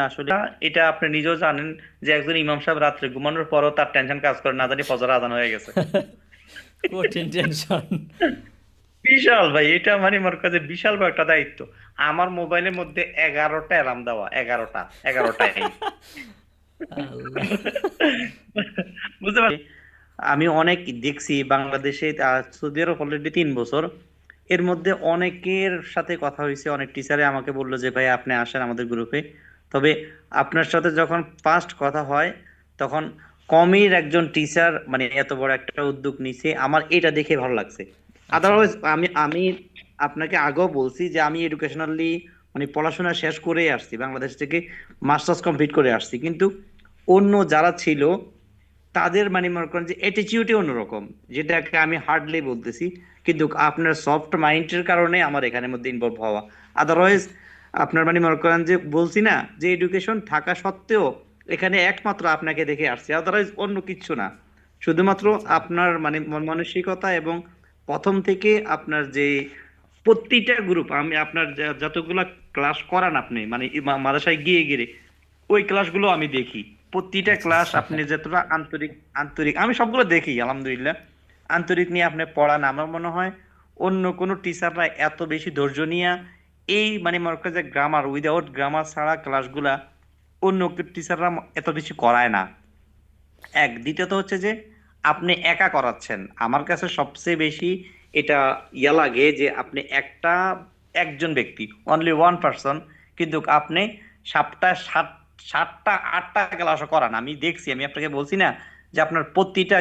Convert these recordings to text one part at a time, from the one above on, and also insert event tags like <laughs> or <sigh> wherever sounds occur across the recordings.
আসলে এটা আপনি নিজেও জানেন যে একজন ইমাম সাহেব রাত্রে ঘুমানোর পরও তার টেনশন কাজ করে না জানি ফজর আজান হয়ে গেছে। <laughs> কঠিন টেনশন বিশাল ভাই এটা মানে আমার কাছে বিশাল বড় একটা দায়িত্ব। আমার মোবাইলের মধ্যে এগারোটা অ্যালার্ম দেওয়া এগারোটা এগারোটায়। বুঝতে পারছি আমি অনেক দেখছি বাংলাদেশে সৌদি আরব অলরেডি তিন বছর। এর মধ্যে অনেকের সাথে কথা হয়েছে অনেক টিচারে আমাকে বলল যে ভাই আপনি আসেন আমাদের গ্রুপে তবে আপনার সাথে যখন ফার্স্ট কথা হয় তখন কমির একজন টিচার মানে এত বড় একটা উদ্যোগ নিছে আমার এটা দেখে ভালো লাগছে। আদারওয়াইজ আমি আমি আপনাকে আগেও বলছি যে আমি এডুকেশনালি মানে পড়াশোনা শেষ করে আসছি বাংলাদেশ থেকে মাস্টার্স কমপ্লিট করে আসছি। কিন্তু অন্য যারা ছিল তাদের মানে মনে করেন যে অ্যাটিটিউডই অন্যরকম যেটাকে আমি হার্ডলি বলতেছি। কিন্তু আপনার সফট মাইন্ডের কারণে আমার এখানের মধ্যে ইনভলভ হওয়া। আদারওয়াইজ আপনার মানে মনে করেন যে বলছি না যে এডুকেশন থাকা সত্ত্বেও এখানে একমাত্র আপনাকে দেখে আসছে আদারওয়াইজ অন্য কিচ্ছু না। শুধুমাত্র আপনার মানে মানসিকতা এবং প্রথম থেকে আপনার যে প্রতিটা গ্রুপ আমি আপনার যতগুলা ক্লাস করান আপনি মানে মাদ্রাসায় গিয়ে গিয়ে ওই ক্লাসগুলো আমি দেখি। প্রতিটা ক্লাস আপনি যতটা আন্তরিক আন্তরিক আমি সবগুলো দেখি আলহামদুলিল্লাহ। আন্তরিক নিয়ে আপনি পড়ান আমার মনে হয় অন্য কোনো টিচাররা এত বেশি ধৈর্য নিয়ে এই মানে মনে করে যে গ্রামার উইদাউট গ্রামার ছাড়া ক্লাসগুলা অন্য টিচাররা এত বেশি করায় না। এক, দ্বিতীয়ত হচ্ছে যে আপনি একা করাচ্ছেন। আমার কাছে সবচেয়ে বেশি এটা ইয়া লাগে যে আপনি একটা, একজন ব্যক্তি অনলি ওয়ান পার্সন কিন্তু আপনি সাতটা, সাত, সাতটা, আটটা ক্লাস করান। আমি দেখছি, আমি আপনাকে বলছি না যে আপনার প্রতিটা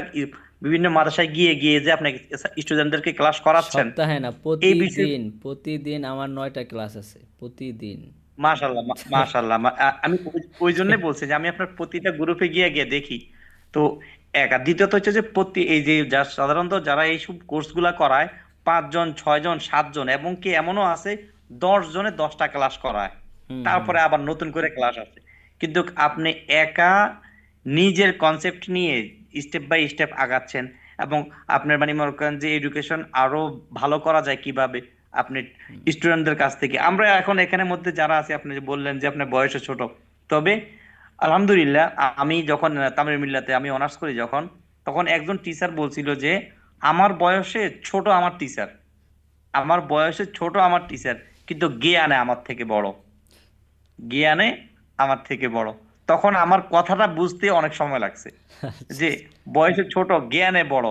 বিভিন্ন মাদ্রাসায় গিয়ে গিয়ে যে আপনি স্টুডেন্টদেরকে ক্লাস করাচ্ছেন সপ্তাহে না প্রতিদিন প্রতিদিন আমার নয়টা ক্লাস আছে প্রতিদিন। মাশাল্লাহ মা- মাশাল্লাহ আমি ওই- জন্য বলছি যে আমি আপনার প্রতিটা গ্রুপে গিয়ে গিয়ে দেখি। তো এক আর দ্বিতীয়ত হচ্ছে যে প্রতি এই যে যা সাধারণত যারা এইসব কোর্সগুলা করায় পাঁচজন ছয়জন সাতজন এবং কি এমনও আছে দশ জনে দশটা ক্লাস করায়। তারপরে আবার নতুন করে ক্লাস আছে কিন্তু আপনি একা নিজের কনসেপ্ট নিয়ে স্টেপ বাই স্টেপ আগাচ্ছেন এবং আপনার মানে মনে করেন যে এডুকেশন আরও ভালো করা যায় কীভাবে আপনি স্টুডেন্টদের কাছ থেকে। আমরা এখন এখানের মধ্যে যারা আছে আপনি যে বললেন যে আপনার বয়সে ছোট। তবে আলহামদুলিল্লাহ আমি যখন তামিল মিল্লাতে আমি অনার্স করি যখন তখন একজন টিচার বলছিল যে আমার বয়সে ছোট আমার টিচার আমার বয়সে ছোট আমার টিচার কিন্তু জ্ঞানে আমার থেকে বড়। জ্ঞানে আমার থেকে বড়। তখন আমার কথাটা বুঝতে অনেক সময় লাগছে। যে বয়সে ছোট জ্ঞানে বড়।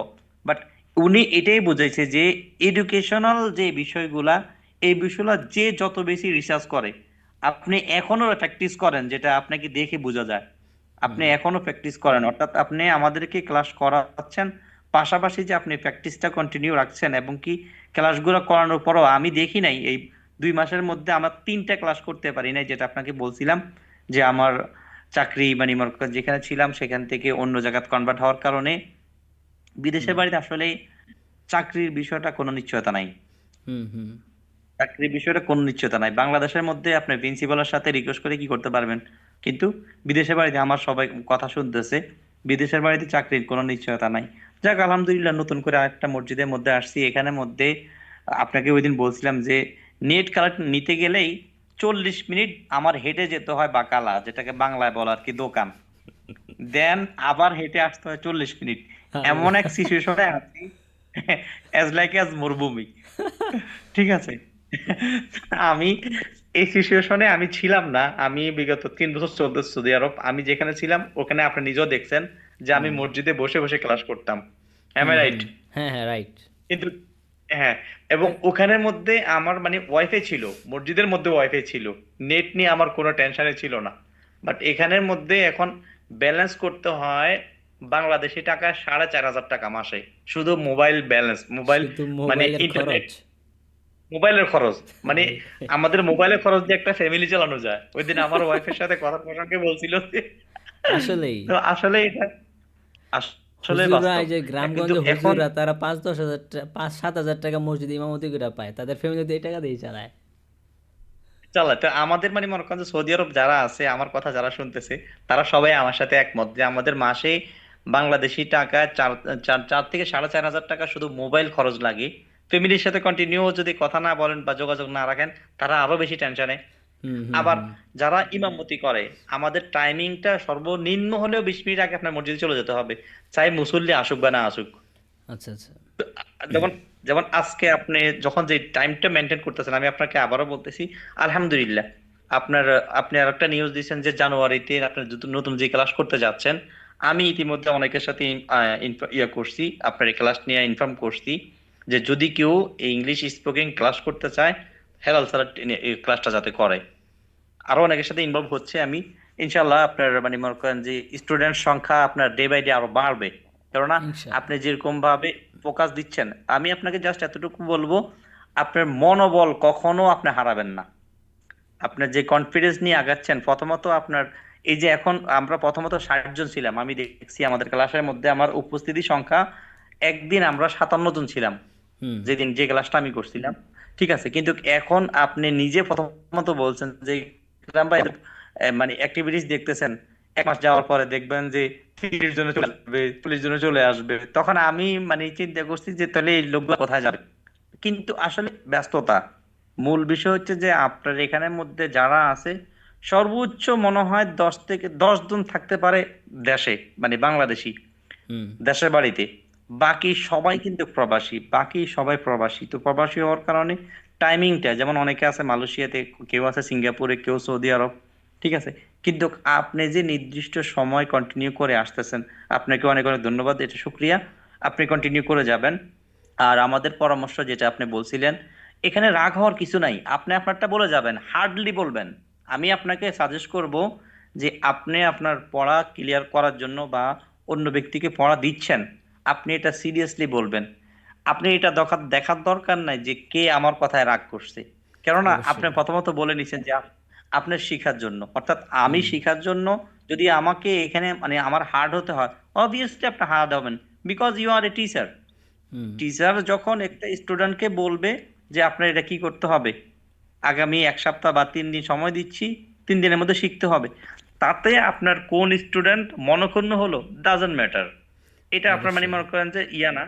বাট উনি এটাই বুঝাইছে যে এডুকেশনাল যে বিষয়গুলা এই বিষয়গুলো যে যত বেশি রিসার্চ করে আপনি এখনও প্র্যাকটিস করেন যেটা আপনাকে দেখে বোঝা যায়। আপনি এখনও প্র্যাকটিস করেন। অর্থাৎ আপনি আমাদেরকে ক্লাস করাচ্ছেন পাশাপাশি যে আপনি প্র্যাকটিসটা কন্টিনিউ রাখছেন এবং কি ক্লাসগুলো করানোর পরও আমি দেখি নাই এই দুই মাসের মধ্যে আমার তিনটা ক্লাস করতে পারি নাই যেটা আপনাকে বলছিলাম যে আমার চাকরি মানে যেখানে ছিলাম সেখান থেকে অন্য জায়গায় কনভার্ট হওয়ার কারণে বিদেশের বাড়িতে আসলে চাকরির বিষয়টা কোনো নিশ্চয়তা নাই। চাকরির বিষয়টা কোনো নিশ্চয়তা নাই। বাংলাদেশের মধ্যে আপনি প্রিন্সিপালের সাথে রিকোয়েস্ট করে কি করতে পারবেন? কিন্তু বিদেশের বাড়িতে আমার সবাই কথা শুনতেছে বিদেশের বাড়িতে চাকরির কোনো নিশ্চয়তা নাই। যাক আলহামদুলিল্লাহ নতুন করে আরেকটা মসজিদের মধ্যে আসছি। এখানের মধ্যে আপনাকে ওই দিন বলছিলাম যে নেট কালেক্ট নিতে গেলেই চল্লিশ মিনিট আমার হেঁটে যেতে হয় বাকালা যেটাকে বাংলায় বলা আর কি দোকান। দেন আবার হেঁটে আসতে হয় চল্লিশ মিনিট। এমন এক সিচুয়েশনে আছি অ্যাজ লাইক অ্যাজ মরুভূমি। ঠিক আছে? আমি এই সিচুয়েশনে আমি ছিলাম না। আমি বিগত তিন বছর চলতে সৌদি আরব। আমি যেখানে ছিলাম ওখানে আপনি নিজেও দেখছেন যে আমি মসজিদে বসে বসে ক্লাস করতাম। রাইট হ্যাঁ হ্যাঁ রাইট কিন্তু হ্যাঁ এবং ওখানের মধ্যে আমার মানে ওয়াইফাই ছিল মসজিদের মধ্যে ওয়াইফাই ছিল। নেট নিয়ে আমার কোনো টেনশনে ছিল না। বাট এখানের মধ্যে এখন ব্যালেন্স করতে হয় বাংলাদেশি টাকা সাড়ে চার হাজার টাকা মাসে। শুধু মোবাইল ব্যালেন্স মোবাইল মানে ইন্টারনেট খরচ? মোবাইলের খরচ। মানে <laughs> আমাদের মোবাইলের খরচ দিয়ে একটা ফ্যামিলি চালানো যায়। ওই দিন আমার ওয়াইফের সাথে কথা প্রসঙ্গে বলছিল আসলেই। তো আসলে এটা আসলে যে গ্রামগঞ্জে হুজুররা তারা পাঁচ দশ হাজার পাঁচ সাত হাজার টাকা মসজিদে ইমামতি করে পায়। তাদের ফ্যামিলিতে এই টাকা দিয়ে চালায়। চালায়। তো আমাদের মানে মনে করেন সৌদি আরব যারা আছে আমার কথা যারা শুনতেছে তারা সবাই আমার সাথে একমত যে আমাদের মাসে বাংলাদেশি টাকা চার চার থেকে সাড়ে চার হাজার টাকা শুধু মোবাইল খরচ লাগে। ফ্যামিলির সাথে কন্টিনিউ যদি কথা না বলেন বা যোগাযোগ না রাখেন তারা আরও বেশি টেনশনে আবার যারা ইমামতি করে আমাদের টাইমিংটা সর্বনিম্ন হলেও বিশ মিনিট আগে আপনার মসজিদে চলে যেতে হবে। চাই মুসল্লি আসুক বা না আসুক। আচ্ছা আচ্ছা। যেমন যেমন আজকে আপনি যখন যে টাইমটা মেনটেন করতেছেন আমি আপনাকে আবারও বলতেছি আলহামদুলিল্লাহ। আপনার আপনি আর একটা নিউজ দিয়েছেন যে জানুয়ারিতে আপনি নতুন যে ক্লাস করতে যাচ্ছেন আমি ইতিমধ্যে অনেকের সাথে ইয়ে করছি আপনার এই ক্লাস নিয়ে ইনফর্ম করছি যে যদি কেউ ইংলিশ স্পোকিং ক্লাস করতে চায় হেলাল এই ক্লাসটা যাতে করে। আরও অনেকের সাথে ইনভলভ হচ্ছে আমি ইনশাল্লাহ আপনার মানে মনে করেন যে স্টুডেন্ট সংখ্যা আপনার ডে বাই ডে আরও বাড়বে। কেননা আপনি যেরকম ভাবে ফোকাস দিচ্ছেন আমি আপনাকে জাস্ট এতটুকু বলব আপনার মনোবল কখনো আপনি হারাবেন না। আপনার যে কনফিডেন্স নিয়ে আগাচ্ছেন প্রথমত আপনার এই যে এখন আমরা প্রথমত ষাট জন ছিলাম আমি দেখছি আমাদের ক্লাসের মধ্যে আমার উপস্থিতি সংখ্যা একদিন আমরা সাতান্ন জন ছিলাম। হুম। যেদিন যে ক্লাসটা আমি করছিলাম। ঠিক আছে কিন্তু এখন আপনি নিজে প্রথমত বলছেন যে মানে অ্যাক্টিভিটিস দেখতেছেন এক মাস যাওয়ার পরে দেখবেন যে তিরিশ জনে চলে আসবে চল্লিশ জনে চলে আসবে। তখন আমি মানে চিন্তা করছি যে তাহলে এই লোকগুলো কোথায় যাবে? কিন্তু আসলে ব্যস্ততা। মূল বিষয় হচ্ছে যে আপনার এখানের মধ্যে যারা আছে সর্বোচ্চ মনে হয় দশ থেকে দশ জন থাকতে পারে দেশে মানে বাংলাদেশি। দেশের বাড়িতে। বাকি সবাই কিন্তু প্রবাসী, বাকি সবাই প্রবাসী। তো প্রবাসী হওয়ার কারণে টাইমিংটা যেমন অনেকে আছে মালয়েশিয়াতে, কেউ আছে সিঙ্গাপুরে, কেউ সৌদি আরব, ঠিক আছে? কিন্তু আপনি যে নির্দিষ্ট সময় কন্টিনিউ করে আসতেছেন, আপনাকে অনেক অনেক ধন্যবাদ, এটা শুক্রিয়া। আপনি কন্টিনিউ করে যাবেন। আর আমাদের পরামর্শ যেটা আপনি বলছিলেন, এখানে রাগ হওয়ার কিছু নাই। আপনি আপনারটা বলে যাবেন হার্ডলি বলবেন। আমি আপনাকে সাজেস্ট করব যে আপনি আপনার পড়া ক্লিয়ার করার জন্য বা অন্য ব্যক্তিকে পড়া দিচ্ছেন আপনি এটা সিরিয়াসলি বলবেন। আপনি এটা দেখার দরকার নাই যে কে আমার কথায় রাগ করছে। কেননা আপনি প্রথমত বলে নিছেন যে আপনার শিখার জন্য। অর্থাৎ আমি শিখার জন্য যদি আমাকে এখানে মানে আমার হার্ড হতে হয় অবভিয়াসলি আপনি হার্ড হবেন। Because you are a teacher teacher যখন একটা স্টুডেন্টকে বলবে যে আপনার এটা কি করতে হবে? আগামী এক সপ্তাহ বা তিন দিন সময় দিচ্ছি তিন দিনের মধ্যে শিখতে হবে। তাতে আপনার কোন স্টুডেন্ট মনক্ষুণ্ণ হলো ডাজন্ট ম্যাটার এটা আপনার মানে মনে করেন যে ইয়া না।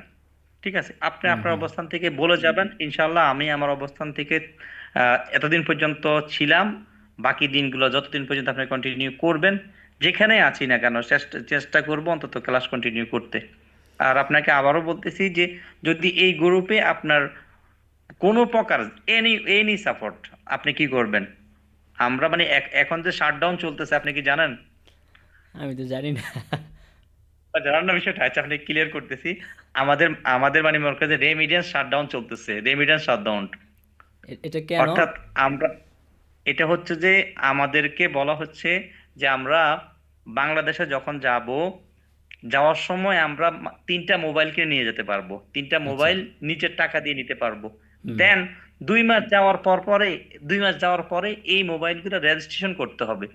ঠিক আছে? আপনি আপনার অবস্থান থেকে বলে যাবেন ইনশাল্লাহ আমি আমার অবস্থান থেকে এতদিন পর্যন্ত ছিলাম বাকি দিনগুলো যতদিন পর্যন্ত আপনি কন্টিনিউ করবেন যেখানে আছি না কেন চেষ্টা চেষ্টা করব অন্তত ক্লাস কন্টিনিউ করতে। আর আপনাকে আবারও বলতেছি যে যদি এই গ্রুপে আপনার কোনো প্রকার এনি এনি সাপোর্ট আপনি কি করবেন? আমরা মানে এখন যে শাটডাউন চলতেছে আপনি কি জানেন? আমি তো জানি না। বিষয়টা আচ্ছা আপনি ক্লিয়ার করতেছি। আমাদের আমাদের মানে মনে করেন যে রেমিডিয়েন্স শাটডাউন চলতেছে রেমিডিয়েন্স শাটডাউন এটা কেন? অর্থাৎ আমরা এটা হচ্ছে যে আমাদেরকে বলা হচ্ছে যে আমরা বাংলাদেশে যখন যাব যাওয়ার সময় আমরা তিনটা মোবাইল কিনে নিয়ে যেতে পারব। তিনটা মোবাইল নিজের টাকা দিয়ে নিতে পারব। দেন দুই মাস যাওয়ার পর পরে দুই মাস যাওয়ার পরে এই মোবাইলগুলো রেজিস্ট্রেশন করতে হবে।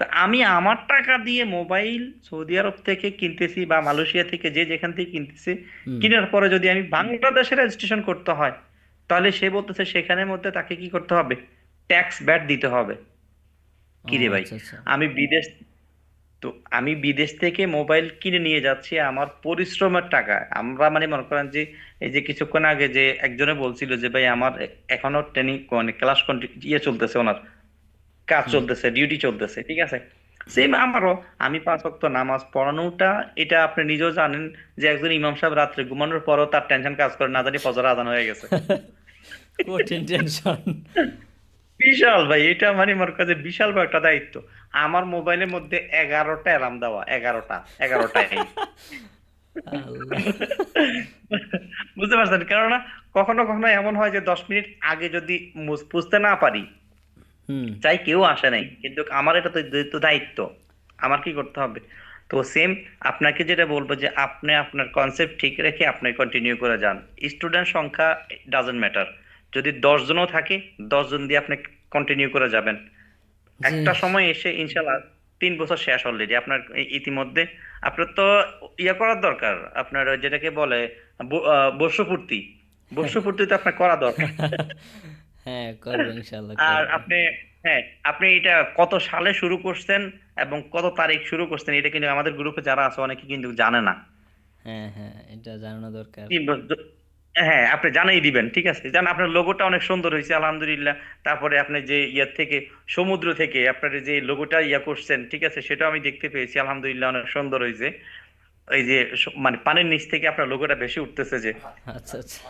তা আমি আমার টাকা দিয়ে মোবাইল সৌদি আরব থেকে কিনতেছি বা মালয়েশিয়া থেকে যে যেখান থেকে কিনতেছি। কেনার পরে যদি আমি বাংলাদেশে রেজিস্ট্রেশন করতে হয় তাহলে সে বলতেছে সেখানের মধ্যে তাকে কি করতে হবে? ট্যাক্স ব্যাট দিতে হবে। কি রে ভাই? আচ্ছা আচ্ছা। আমি বিদেশ তো আমি বিদেশ থেকে মোবাইল কিনে নিয়ে যাচ্ছি আমার পরিশ্রমের টাকা আমরা মানে মনে করেন যে এই যে কিছুক্ষণ আগে যে একজনে বলছিল যে ভাই আমার এখনও ট্রেনিং মানে ক্লাস ইয়ে চলতেছে ওনার। কাজ চলতেছে ডিউটি চলতেছে ঠিক আছে? সেম আমারও আমি পাঁচ ওয়াক্ত নামাজ পড়ানোটা এটা আপনি নিজেও জানেন যে একজন ইমাম সাহেব রাত্রে ঘুমানোর পরও তার টেনশন কাজ করে না জানি ফজর আজান হয়ে গেছে। <laughs> কঠিন টেনশন বিশাল ভাই এটা মানে করেন যে বিশাল বড় একটা দায়িত্ব। আমার মোবাইলের মধ্যে এগারোটা অ্যালার্ম দেওয়া এগারোটা এগারোটায়। আল্লাহ <laughs> বুঝতে পারছেন? কেননা কখনো কখনো এমন হয় যে দশ মিনিট আগে যদি বুঝতে না পারি চাই কেউ আসে নাই কিন্তু আমার এটা তো দায়িত্ব। আমার কি করতে হবে? তো সেম আপনাকে যেটা বলব যে আপনি আপনার কনসেপ্ট ঠিক রেখে আপনি কন্টিনিউ করে যান। স্টুডেন্ট সংখ্যা ডাজন্ট ম্যাটার যদি দশ জনও থাকে দশজন দিয়ে আপনি কন্টিনিউ করে যাবেন। একটা সময় এসে ইনশাল্লাহ তিন বছর শেষ অলরেডি আপনার ইতিমধ্যে আপনার তো ইয়ে করার দরকার। আপনার যেটাকে বলে বর্ষপূর্তি বর্ষপূর্তি। তো আপনার করা দরকার। <laughs> হ্যাঁ করব ইনশাল্লাহ আর আপনি হ্যাঁ আপনি এটা কত সালে শুরু করছেন এবং কত তারিখ শুরু করছেন এটা কিন্তু আমাদের গ্রুপে যারা আছে অনেকে কিন্তু জানে না। হ্যাঁ হ্যাঁ এটা জানানো দরকার। হ্যাঁ আপনি জানাই দিবেন ঠিক আছে? জান আপনার লোগোটা অনেক সুন্দর হয়েছে আলহামদুলিল্লাহ। তারপরে আপনি যে ইয়ার থেকে সমুদ্র থেকে আপনার যে লোগোটা ইয়া করছেন ঠিক আছে? সেটাও আমি দেখতে পেয়েছি আলহামদুলিল্লাহ অনেক সুন্দর হয়েছে। এই যে মানে পানির নিচ থেকে আপনার লোগোটা বেশি উঠতেছে যে। আচ্ছা আচ্ছা।